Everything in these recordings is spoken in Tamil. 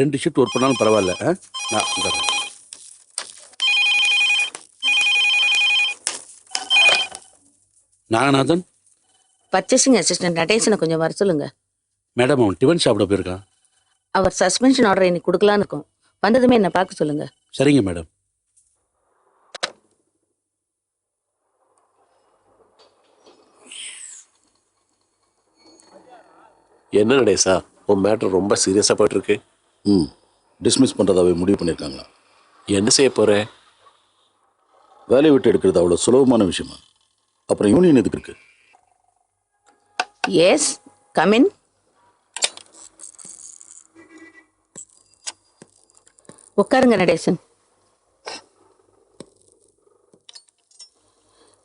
ரெண்டு ஷிஃப்ட் ஒர்க் பண்ணாலும் பரவாயில்ல? நான். நாகநாதன்? பர்ச்சேசிங் அசிஸ்டன்ட் நடேசனை கொஞ்சம் வர சொல்லுங்க. மேடம் அவன் டிஃபன் சாப்பிட போயிருக்கான் அவர் சஸ்பென்ஷன் ஆர்டர் இன்னைக்கு கொடுக்கலான்னு இருக்கோம். வந்ததுமே என்ன பார்க்க சொல்லுங்க. சரிங்க மேடம் என்ன நடேசா? உன் மேட்டர் ரொம்ப சீரியஸாக போயிட்டு இருக்கு. ம். டிஸ்மிஸ் பண்ணுறதாவே முடிவு பண்ணியிருக்காங்களா என்ன செய்ய போற? வேலையை விட்டு எடுக்கிறது அவ்வளோ சுலபமான விஷயமா? அப்புறம் யூனியன் எதுக்கு இருக்கு? எஸ் கமின் உட்காருங்க நடேசன்.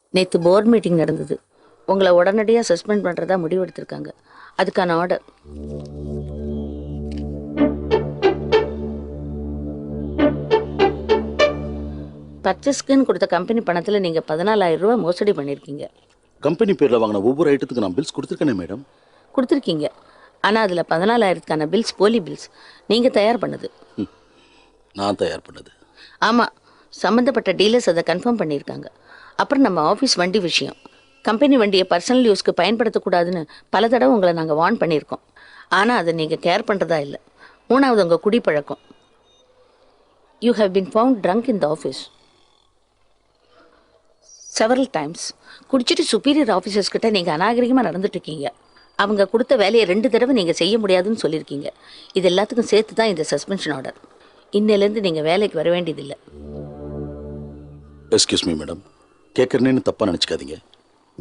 நேற்று போர்ட் மீட்டிங் நடந்தது. உங்களை உடனடியாக சஸ்பெண்ட் பண்ணுறதா முடிவெடுத்திருக்காங்க. அதுக்கான ஆர்டர் பர்ச்சேஸ்க்குன்னு கொடுத்த கம்பெனி பணத்தில் நீங்கள் பதினாலாயிரம் ரூபாய் மோசடி பண்ணியிருக்கீங்க கம்பெனி பேரில் வாங்கின ஒவ்வொரு ஐட்டத்துக்கு நான் பில்ஸ் கொடுத்துருக்கேனே மேடம் கொடுத்துருக்கீங்க. ஆனால் அதில் பதினாலாயிரத்துக்கான பில்ஸ் போலி பில்ஸ் நீங்கள் தயார் பண்ணது. நான் தயார் பண்ணது. ஆமாம் சம்மந்தப்பட்ட டீலர்ஸ் அதை கன்ஃபார்ம் பண்ணியிருக்காங்க அப்புறம் நம்ம ஆஃபீஸ் வண்டி விஷயம். கம்பெனி வண்டியை பர்சனல் யூஸ்க்கு பயன்படுத்தக்கூடாதுன்னு பல தடவை உங்களை நாங்கள் வார்ன் பண்ணியிருக்கோம் ஆனால் அதை நீங்கள் கேர் பண்ணுறதா இல்லை. மூணாவது உங்கள் குடிப்பழக்கம். You have been found drunk in the office several times குடிச்சிட்டு சுப்பீரியர் ஆஃபீஸர்ஸ் கிட்ட நீங்கள் அநாகரிகமாக நடந்துட்டு இருக்கீங்க. அவங்க கொடுத்த வேலையை ரெண்டு தடவை நீங்கள் செய்ய முடியாதுன்னு சொல்லியிருக்கீங்க. இது எல்லாத்துக்கும் சேர்த்து தான் இந்த சஸ்பென்ஷன் ஆர்டர் இன்னிலேருந்து நீங்கள் வேலைக்கு வர வேண்டியதில்லை. எஸ்கியூஸ் மீ மேடம் கேட்குறேன்னு தப்பாக நினச்சிக்காதீங்க.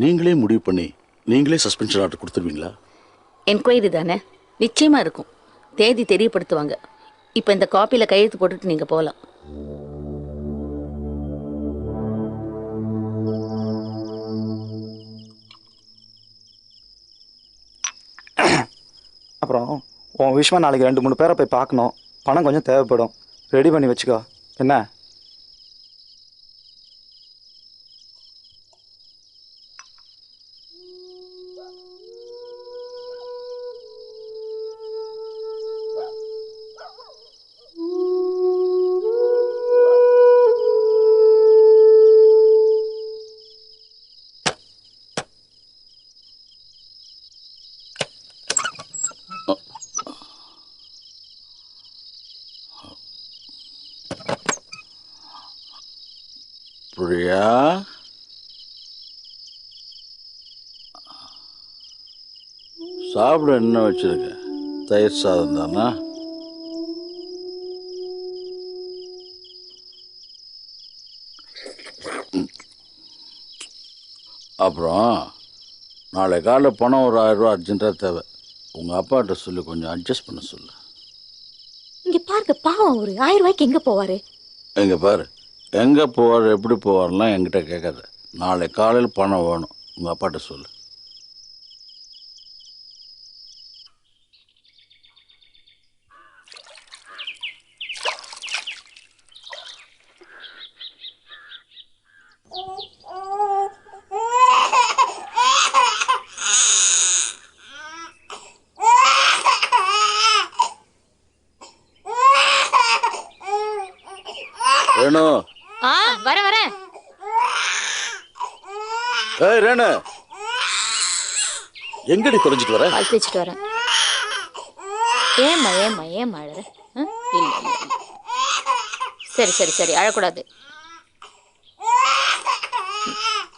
நீங்களே முடிவு பண்ணி நீங்களே சஸ்பென்ஷன் ஆர்டர் கொடுத்துருவீங்களா? என்கொயரி தானே? நிச்சயமா இருக்கும். தேதி தெரியப்படுத்துவாங்க. இப்போ இந்த காப்பியில் கையெழுத்து போட்டுட்டு நீங்கள் போகலாம் அப்புறம் உன் விஷயமா நாளைக்கு ரெண்டு மூணு பேரை போய் பார்க்கணும். பணம் கொஞ்சம் தேவைப்படும். ரெடி பண்ணி வச்சுக்கோ. என்ன பிரியா சாப்பிட என்ன வச்சிருக்க? தயிர் சாதம் தானா? அப்புறம் நாளை காலைல பணம் ஒரு ஆயிரம் ரூபா அர்ஜென்ட்டாக தேவை. உங்கள் அப்பாட்ட சொல்லி கொஞ்சம் அட்ஜஸ்ட் பண்ண சொல்லு. இங்க பாருங்க பாவம் அவரு ஆயிரம் ரூபாய்க்கு எங்க போவாரு? எங்க பாரு எங்கே போவார் எப்படி போவார்லாம் என்கிட்ட கேட்காத. நாளை காலையில் பணம் வேணும் உங்கள் அப்பாட்ட சொல்லு. ஆ? வர வர. ஏய் ரேணு. எங்கடி தொலைஞ்சிட்டு வர? பால் தேய்ச்சிட்டு வரேன் ஏம்மா ஏம்மா ஏம்மா அழற? ஆ? இல்ல இல்ல இல்ல. சரி சரி சரி அழக்கூடாது.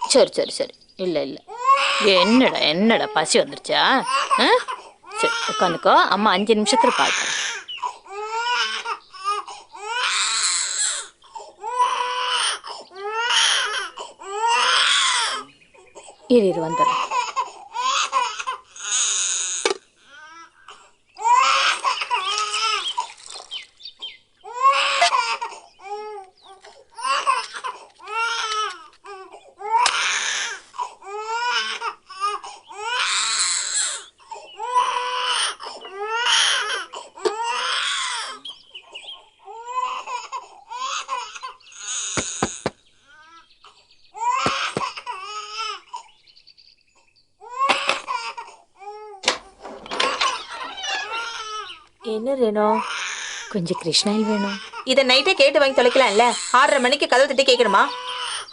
சரி சரி சரி. இல்லை இல்லை. என்னடா என்னடா பசி வந்துருச்சா? ஆ? சரி உட்காந்துக்கோ அம்மா அஞ்சு நிமிஷத்துல பால் ஏறிடு வந்துடும் என்ன ரேணு கொஞ்சம் கிருஷ்ணாயில் வேணும். இதை நைட்டே கேட்டு வாங்கி தொலைக்கலாம்ல? ஆறரை மணிக்கு கதவு தட்டி கேட்கணுமா?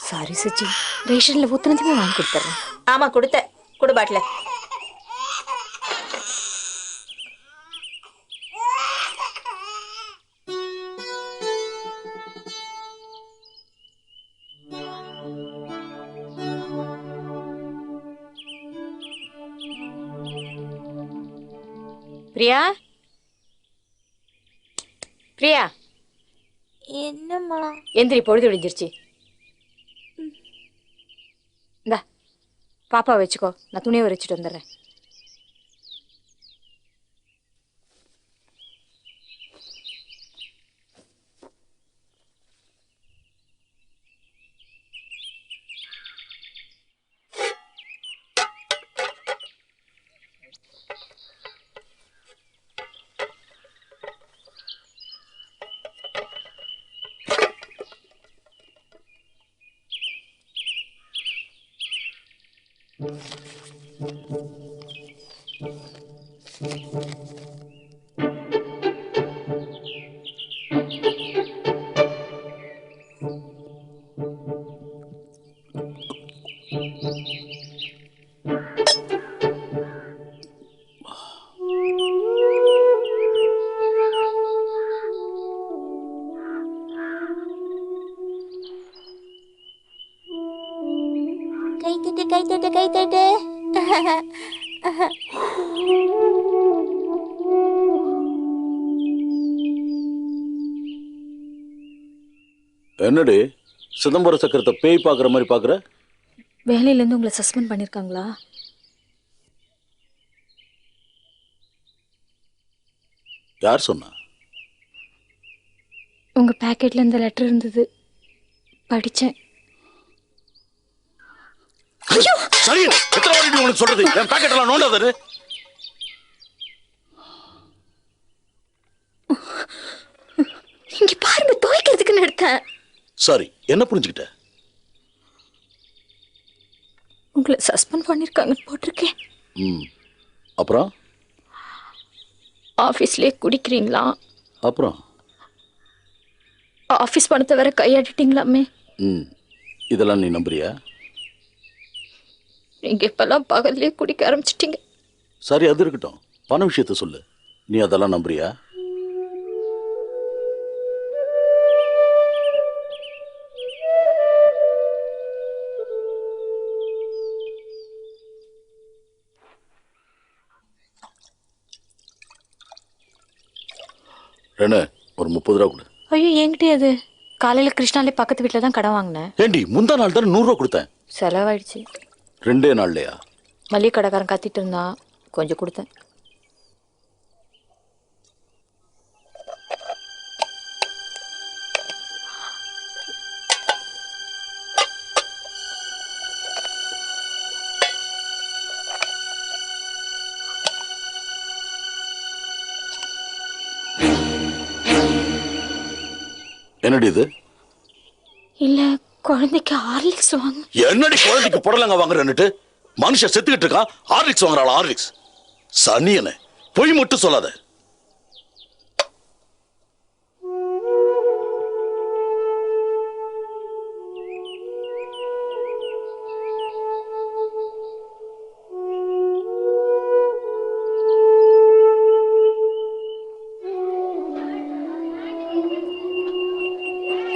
சாரி சச்சி ரேஷன்ல ஊத்துனதுமே வாங்கி கொடுத்துட்றேன் ஆமா கொடுத்த. கொடு பாட்டில. பிரியா? பிரியா. என்னம்மா? எந்திரி பொழுது விடிஞ்சிருச்சு. இந்தா பாப்பா வச்சுக்கோ. நான் துணியை வச்சுட்டு வந்துடுறேன். தட்டு கை தட்டு கை தட்டு என்னடி? சிதம்பர சக்கரத்தை பேய் பார்க்குற மாதிரி பார்க்குற? வேலையிலேருந்து உங்களை சஸ்பெண்ட் பண்ணியிருக்காங்களா? யார் சொன்னா? உங்கள் பேக்கெட்டில் இந்த லெட்டர் இருந்தது. படித்தேன் சரி எத்தனை வாட்டி உனக்கு சொல்றது? என் பாக்கெட் எல்லாம் நோண்டாதாரு. இங்கே பாருங்க துவைக்கிறதுக்குன்னு எடுத்தேன். சாரி என்ன புரிஞ்சுக்கிட்ட? உங்களை சஸ்பெண்ட் பண்ணியிருக்காங்கன்னு போட்டிருக்கேன். ம். அப்புறம்? ஆஃபீஸ்லேயே குடிக்கிறீங்களா? அப்புறம்? ஆஃபீஸ் பணத்தை வேற கையாடிட்டீங்களாமே ம். இதெல்லாம் நீ நம்புறியா? நீங்கள் இப்போல்லாம் பகல்லே குடிக்க ஆரம்பிச்சிட்டீங்க. சரி அது இருக்கட்டும். பண விஷயத்த சொல்லு. நீ அதெல்லாம் நம்புறியா? ரெனு ஒரு முப்பது ரூபா கொடு. ஐயோ என்கிட்ட அது? காலையில் கிருஷ்ணாலே பக்கத்து வீட்டில் தான் கடன் வாங்கினேன். ஏண்டி முந்தா நாள் தானே நூறுரூவா கொடுத்தேன். செலவாயிடுச்சு. ரெண்டே நாள்லையா? மளிகை கடைக்காரன் கத்திட்டு இருந்தான் கொஞ்சம் கொடுத்தேன். என்னடி இது? குழந்தைக்கு ஹார்லிக்ஸ் வாங்க என்னடி குழந்தைக்கு புடலங்க வாங்குறேன்னுட்டு? மனுஷன் செத்துக்கிட்டு இருக்கான். ஹார்லிக்ஸ் வாங்குறாள் ஹார்லிக்ஸ் சனியனே பொய் மட்டும் சொல்லாத.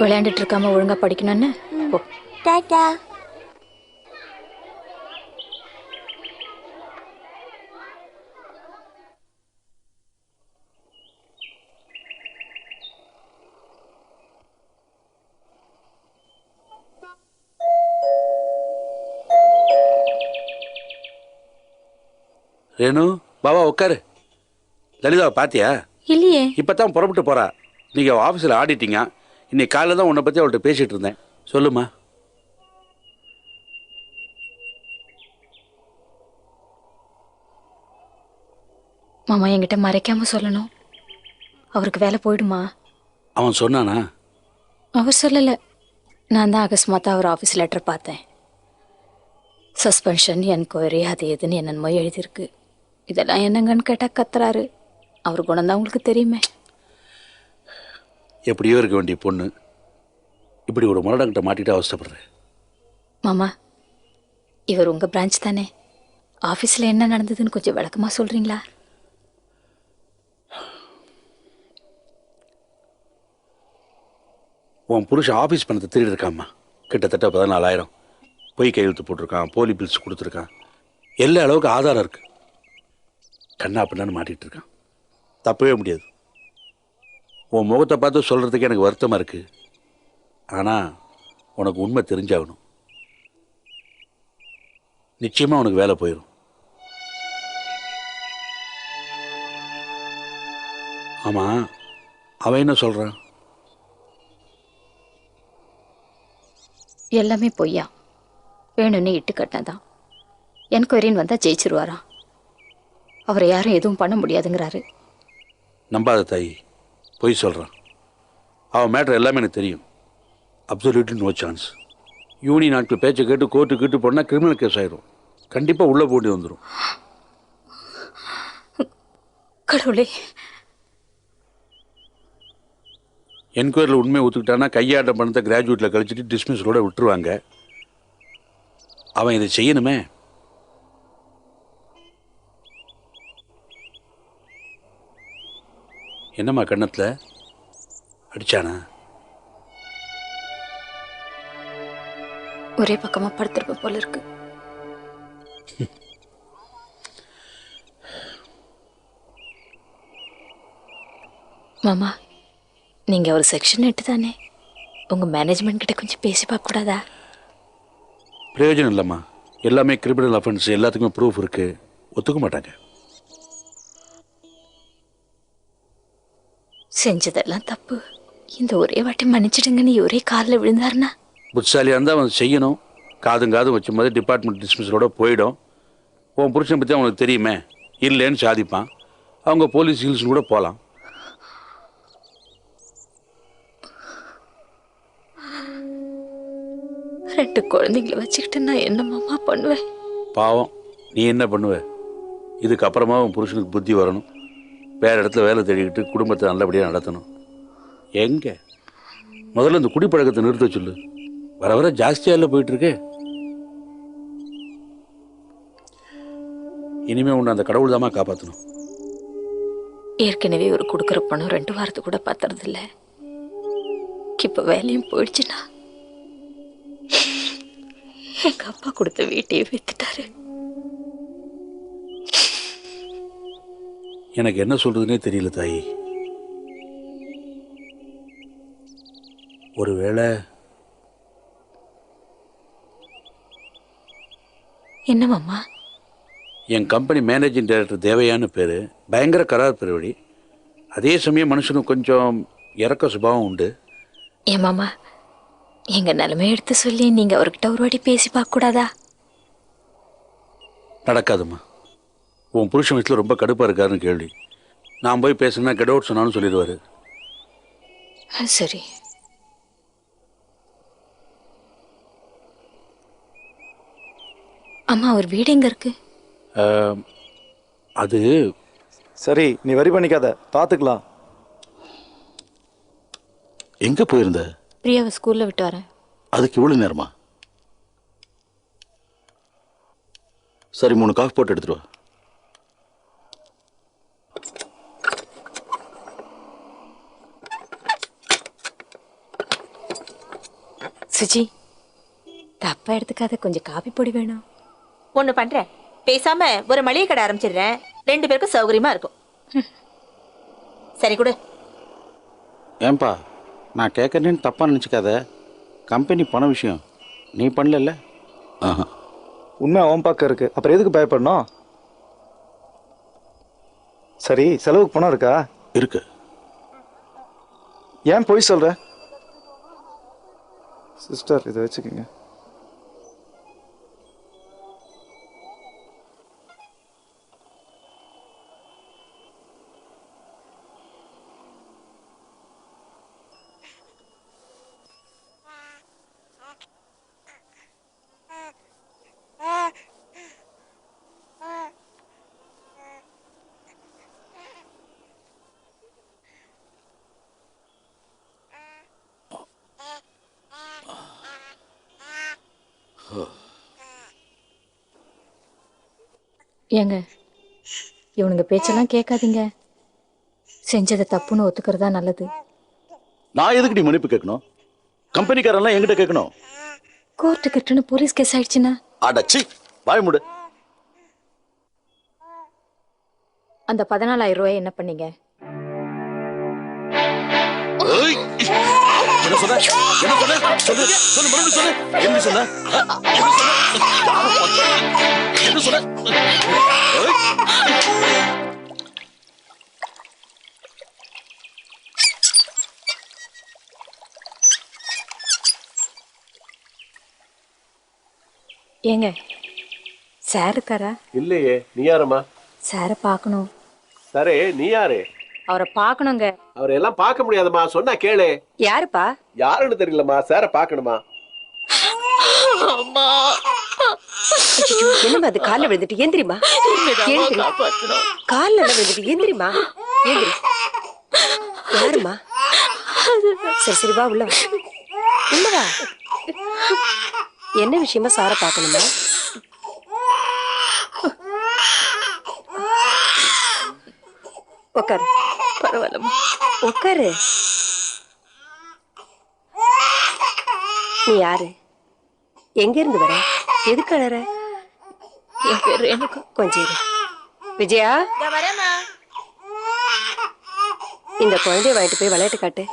விளையாண்டுட்டு இருக்காம ஒழுங்கா படிக்கணும்னு? போ டாடா ரேணு பாபா உட்காரு லலிதாவை பாத்தியா? இல்லையே. இப்பதான் புறப்பட்டு போறா. நீங்க ஆஃபீஸில் ஆடிட்டீங்க. இன்னைக்கு காலையில் தான் உன்னை பற்றி அவள்கிட்ட பேசிட்டு இருந்தேன். சொல்லுமா. மாமா என்கிட்ட மறைக்காம சொல்லணும். அவருக்கு வேலை போயிடுமா? அவன் சொன்னானா? அவர் சொல்லலை. நான் தான் அகஸ்மாத்தா அவர் ஆஃபீஸ் லெட்டர் பார்த்தேன். சஸ்பென்ஷன் என்கொயரி அது எதுன்னு என்னென்னமோ எழுதியிருக்கு. இதெல்லாம் என்னங்கன்னு கேட்டால் கத்துறாரு. அவர் குணம் தான் உங்களுக்கு தெரியுமே. எப்படியோ இருக்க வேண்டிய பொண்ணு. இப்படி ஒரு முரடங்கிட்ட மாட்டிட்டு அவஸ்தைப்படுறேன். மாமா இவர் உங்க பிரான்ச் தானே? ஆஃபீஸில் என்ன நடந்ததுன்னு கொஞ்சம் விளக்கமா சொல்றீங்களா? உன் புருஷன் ஆஃபீஸ் பணத்தை திருடி இருக்காம்மா. கிட்டத்தட்ட பதினாலாயிரம். பொய் கையெழுத்து போட்டிருக்கான் போலி பில்ஸ் கொடுத்துருக்கான். எல்லா அளவுக்கு ஆதாரம் இருக்கு. கண்ணா பின்னான்னு மாட்டிட்டு இருக்கான். தப்பவே முடியாது. உன் முகத்தை பார்த்து சொல்கிறதுக்கு எனக்கு வருத்தமாக இருக்கு. ஆனால் உனக்கு உண்மை தெரிஞ்சாகணும். நிச்சயமாக உனக்கு வேலை போயிடும் ஆமாம் அவன் என்ன சொல்கிறான் எல்லாமே பொய்யா. வேணும்னு இட்டு கட்டினதான். என்கொயரின்னு வந்தால் ஜெயிச்சிருவாராம். அவரை யாரும் எதுவும் பண்ண முடியாதுங்கிறாரு. நம்பாத தாயி பொய் சொல்கிறான் அவன் மேட்ரு எல்லாமே எனக்கு தெரியும். அப்சல்யூட்லி நோ சான்ஸ் யூனி நாட்கள் பேச்சை கேட்டு கோர்ட்டு கேட்டு போனால் கிரிமினல் கேஸ் ஆயிரும். கண்டிப்பாக உள்ளே போட்டு வந்துடும் கடவுளே. என்கொயரியில் உண்மையை ஒத்துக்கிட்டானா கையாட்ட பணத்தை கிராஜுவேட்டில் கழிச்சிட்டு டிஸ்மிஸலோட விட்டுருவாங்க. அவன் இதை செய்யணுமே. என்னம்மா கன்னத்தில்? அடிச்சானா? ஒரே பக்கமா படுத்திருப்ப போல இருக்கு. மாமா நீங்க ஒரு செக்ஷன் எட்டு தானே? உங்க மேனேஜ்மெண்ட் கிட்ட கொஞ்சம் பேசி பார்க்க கூடாதா பிரயோஜனம் இல்லைம்மா. எல்லாமே கிரிமினல் அஃபென்ஸ் எல்லாத்துக்குமே ப்ரூஃப் இருக்குது ஒத்துக்க மாட்டாங்க. செஞ்சதெல்லாம் தப்பு. இந்த ஒரே வாட்டி மன்னிச்சிடுங்கன்னு ஒரே காலில் விழுந்தாருன்னா? புட்சாலியாக இருந்தால் அவன் செய்யணும். காதும் காதும் வச்ச மாதிரி டிபார்ட்மெண்ட் டிஸ்மிஸலோட போயிடும். உன் புருஷனை பற்றி அவனுக்கு தெரியுமே. இல்லைன்னு சாதிப்பான். அவங்க போலீஸ் ஹில்ஸ் கூட போகலாம் ரெண்டு குழந்தைங்கள வச்சுக்கிட்டு நான் என்ன மாமா பண்ணுவேன்? பாவம். நீ என்ன பண்ணுவ? இதுக்கப்புறமா உன் புருஷனுக்கு புத்தி வரணும். வேற இடத்துல வேலை தேடிக்கிட்டு குடும்பத்தை நல்லபடியாக நடத்தணும். எங்க? முதல்ல இந்த குடிப்பழக்கத்தை நிறுத்த சொல்லு. வர வர ஜாஸ்தியாக இல்லை போயிட்டு இருக்கே இனிமே உன்னை அந்த கடவுள் தாமா காப்பாற்றணும் ஏற்கனவே ஒரு கொடுக்குற பணம் ரெண்டு வாரத்துக்கு கூட பத்துறது இல்ல இப்ப வேலையும் போயிடுச்சுன்னா. எங்க அப்பா கொடுத்த வீட்டையே வித்துட்டாரு. எனக்கு என்ன சொல்றதுனே தெரியல தாயி. ஒருவேளை என்ன மாமா? என் கம்பெனி மேனேஜிங் டைரக்டர் தேவையான்னு பேர். பயங்கர கரார் பெருவடி அதே சமயம் மனுஷனுக்கு கொஞ்சம் இறக்க சுபாவம் உண்டு. ஏன் மாமா? எங்க நிலைமை எடுத்து சொல்லி நீங்க அவர்கிட்ட ஒரு வாட்டி பேசி பார்க்க கூடாதா? நடக்காதும்மா. உன் புருஷன் வயசில் ரொம்ப கடுப்பாக இருக்காருன்னு கேள்வி. நான் போய் பேசுனா கெட் அவுட் சொன்னாலும் சொல்லிடுவாரு. சரி. அம்மா அவர் வீடு எங்க இருக்கு? அது சரி நீ வரி பண்ணிக்காத. பார்த்துக்கலாம் எங்கே போயிருந்த? பிரியாவை ஸ்கூல்ல விட்டு வரேன். அதுக்கு இவ்வளோ நேரமா? சரி மூணு காஃபி போட்டு எடுத்துட்டு வா. சுஜி தப்பா எடுத்துக்காத கொஞ்சம் காபி பொடி வேணும். ஒண்ணு பண்றேன். பேசாம ஒரு மளிகை கடை ஆரம்பிச்சிடுறேன். ரெண்டு பேருக்கும் சௌகரியமா இருக்கும். சரி கொடு. ஏன்பா நான் கேட்குறேன்னு தப்பாக நினச்சிக்காத. கம்பெனி பண விஷயம். நீ பண்ணல ஆஹா. உண்மை அவன் பக்கம் இருக்கு. அப்புறம் எதுக்கு பயப்படணும்? சரி செலவுக்கு பணம் இருக்கா? இருக்கு. ஏன் போய் சொல்ற? சிஸ்டர் இதை வச்சுக்கோங்க. ஏங்க இவனுங்க பேச்செல்லாம் கேட்காதீங்க. செஞ்சதை தப்புன்னு ஒத்துக்கிறதா நல்லது. நான் எதுக்கு நீ மன்னிப்பு கேட்கணும்? கம்பெனிக்காரெல்லாம் என்கிட்ட கேட்கணும். கோர்ட்டு கிட்டன்னு போலீஸ் கேஸ் ஆயிடுச்சுன்னா? அடச்சி வாய் மூடு. அந்த பதினாலாயிரம் ரூபாய் என்ன பண்ணீங்க? ஏய்! என்ன சொன்ன என்ன சொன்ன? சொல்லு சொல்லு மறுபடியும் சொல்லு என்ன சொன்ன? ஆ? என்ன சொன்ன? யாரை பார்த்து? என்ன சொன்ன? ஏய்! ஏங்க சார் இருக்காரா? இல்லையே நீ யாரம்மா? சாரை பார்க்கணும். சரே நீ யாரு? அவரை பார்க்கணுங்க. அவரை எல்லாம் பார்க்க முடியாதும்மா சொன்னா கேளு. யாருப்பா? யாருன்னு தெரியலம்மா. சார பார்க்கணுமா? என்னம்மா அது? கால்ல விழுந்துட்டு ஏந்திரிமா ஏந்திரி. கால்ல விழுந்துட்டு ஏந்திரிமா ஏந்திரி. யாருமா சரி சரி வா உள்ள வா. உள்ள வா. என்ன விஷயமா சார பார்க்கணுமா? உட்காரு பரவாயில்லம்மா உட்காரு. நீ யாரு? எங்க இருந்து வர? எதுக்கு அழற என் பேர் எனக்கு கொஞ்சம் இரு. விஜயா? இந்த குழந்தைய வாங்கிட்டு போய் விளையாட்டு காட்டு.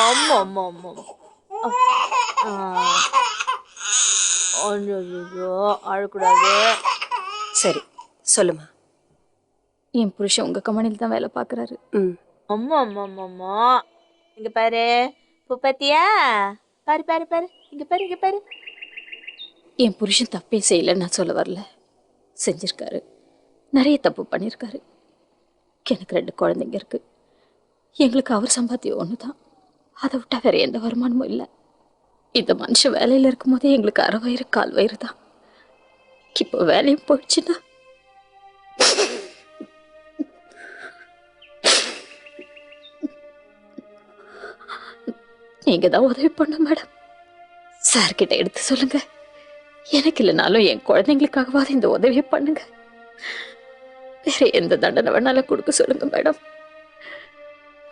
ஆமா ஆமா ஆமா ஐயோ அழக்கூடாது சரி சொல்லுமா என் புருஷன் உங்க கம்பெனியில் தான் வேலை பார்க்குறாரு. ம். அம்மா அம்மா அம்மா அம்மா. இங்க பாரு. பூ பாத்தியா? பாரு பாரு பாரு. இங்க பாரு இங்க பாரு. என் புருஷன் தப்பே செய்யலைன்னு நான் சொல்ல வரல. செஞ்சிருக்காரு. நிறைய தப்பு பண்ணியிருக்காரு எனக்கு ரெண்டு குழந்தைங்க இருக்கு. எங்களுக்கு அவர் சம்பாத்தியம் ஒன்று தான் அதை விட்டா வேற எந்த வருமானமும் இல்லை. இந்த மனுஷன் வேலையில் இருக்கும்போதே எங்களுக்கு அரை வயிறு கால் வயிறு தான் இப்போ வேலையும் போயிடுச்சுன்னா நீங்க தான் உதவி பண்ண மேடம். சார்கிட்ட எடுத்து சொல்லுங்க. எனக்கு இல்லைனாலும் என் குழந்தைங்களுக்காகவாது இந்த உதவியை பண்ணுங்க. வேற எந்த தண்டனை வேணாலும் கொடுக்க சொல்லுங்க மேடம்.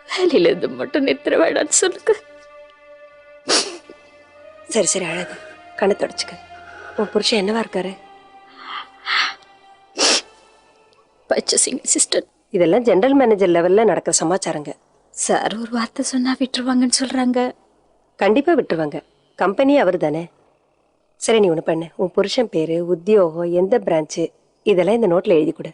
வேலையில இருந்து மட்டும் நிறுத்திட வேண்டாம்னு சொல்லுங்க. சரி சரி அழகு. கண்ணை தொடச்சுக்க. உன் புருஷன் என்னவா இருக்காரு? பர்ச்சேசிங் அசிஸ்டன்ட் இதெல்லாம் ஜெனரல் மேனேஜர் லெவல்ல நடக்கிற சமாச்சாரங்க. சார் ஒரு வார்த்தை சொன்னா விட்டுருவாங்கன்னு சொல்றாங்க. கண்டிப்பாக விட்டுருவாங்க. கம்பெனி அவர் தானே சரி நீ ஒன்று பண்ணு. உன் புருஷன் பேர் உத்தியோகம் எந்த பிரான்ச்சு இதெல்லாம் இந்த நோட்டில் எழுதி கொடு.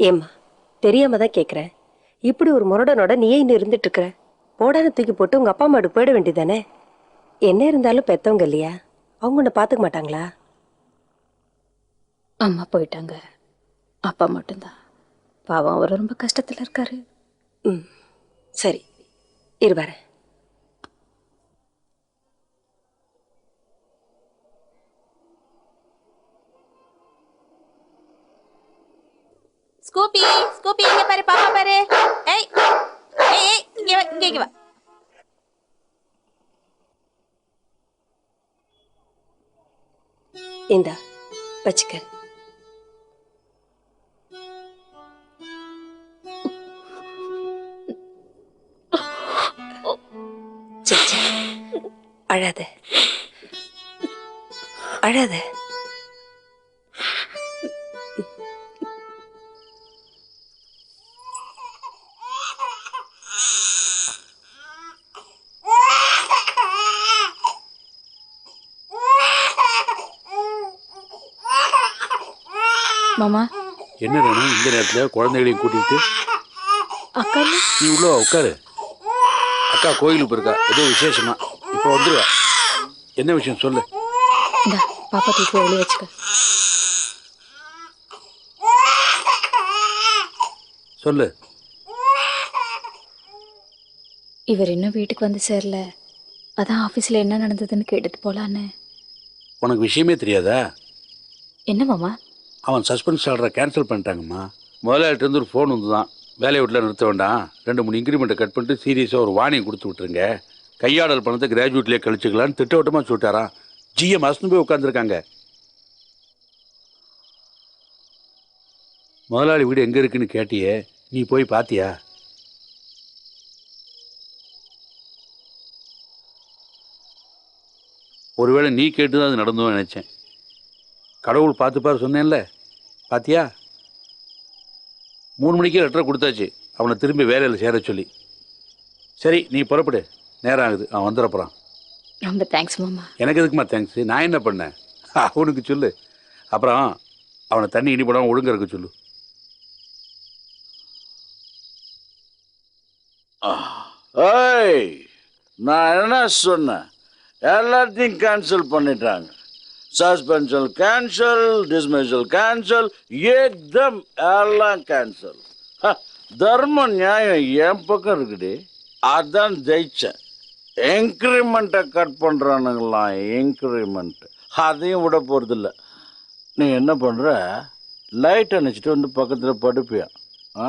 ஏம்மா தெரியாம தான் கேட்குறேன் இப்படி ஒரு முரடனோட நீயே இன்னும் இருந்துட்டு இருக்கிற போடான தூக்கி போட்டு உங்கள் அப்பா அம்மாவுக்கு போயிட வேண்டியதானே என்ன இருந்தாலும் பெத்தவங்க இல்லையா? அவங்க உன்னை பார்த்துக்க மாட்டாங்களா? அம்மா போயிட்டாங்க. அப்பா மட்டும்தான். பாவம் அவர் ரொம்ப கஷ்டத்துல இருக்காரு. ம் சரி. இரு வரேன். ஸ்கூபி ஸ்கூபி இங்க பாரு பாப்பா பாரு. ஏய் ஏய் ஏய் இங்க வா இங்க இங்க வா. இந்தா வச்சுக்க. அழாத. அழாத. மாமா. என்ன வேணும் இந்த நேரத்தில் குழந்தைகளையும் கூட்டிகிட்டு அக்கா? நீ உள்ள உட்காரு. அக்கா கோயிலுக்கு போயிருக்கா ஏதோ விசேஷமா. இப்போ வந்துருவா. என்ன விஷயம் சொல்லு. இந்தா பாப்பா தூக்கி வெளியே வச்சுக்க. சொல்லு. இவர் இன்னும் வீட்டுக்கு வந்து சேரல. அதான் ஆஃபீஸில் என்ன நடந்ததுன்னு கேட்டுட்டு போலான்னு. உனக்கு விஷயமே தெரியாதா? என்ன மாமா? அவன் சஸ்பென்ஸ் ஆர்டரை கேன்சல் பண்ணிட்டாங்கம்மா. முதலாளிட்டேருந்து ஒரு ஃபோன் வந்து தான் வேலையை வீட்டில் நிறுத்த வேண்டாம். ரெண்டு மூணு இன்க்ரிமெண்ட்டை கட் பண்ணிட்டு சீரியஸாக ஒரு வார்னிங் கொடுத்து விட்ருங்க கையாடல் பணத்தை கிராஜுவேட்லேயே கழிச்சுக்கலான்னு திட்டவட்டமாக சொல்லிட்டாராம். ஜிஎம் அசந்து போய் உட்காந்துருக்காங்க முதலாளி வீடு எங்கே இருக்குன்னு கேட்டியே நீ போய் பார்த்தியா ஒருவேளை நீ கேட்டு தான் அது நடந்தோன்னு நினச்சேன். கடவுள் பார்த்துப்பார் சொன்னேன்ல. பாத்தியா? மூணு மணிக்கே லெட்டரை கொடுத்தாச்சு. அவனை திரும்பி வேலையில் சேர சொல்லி. சரி நீ புறப்படு. நேரம் ஆகுது. அவன் வந்துடப்போகிறான் ரொம்ப தேங்க்ஸ் மாமா. எனக்கு எதுக்குமா தேங்க்ஸ் நான் என்ன பண்ணேன் அவனுக்கு சொல்லு. அப்புறம் அவனை தண்ணி இனி போடாமல் ஒழுங்க இருக்க சொல்லு ஏய் நான் என்ன சொன்னேன்? எல்லாத்தையும் கேன்சல் பண்ணிட்டாங்க. சஸ்பென்ஷன் கேன்சல் டிஸ்மிஷல் கேன்சல் ஏக்தம் எல்லாம் கேன்சல் தர்ம நியாயம் என் பக்கம் இருக்குடி அதான் ஜெயிச்சேன் இன்க்ரிமெண்ட்டை கட் பண்ணுறானுங்களாம் இன்க்ரிமெண்ட் அதையும் விட போகிறதில்ல நீ என்ன பண்ணுற லைட் அணைச்சிட்டு வந்து பக்கத்தில் படுப்பியா ஆ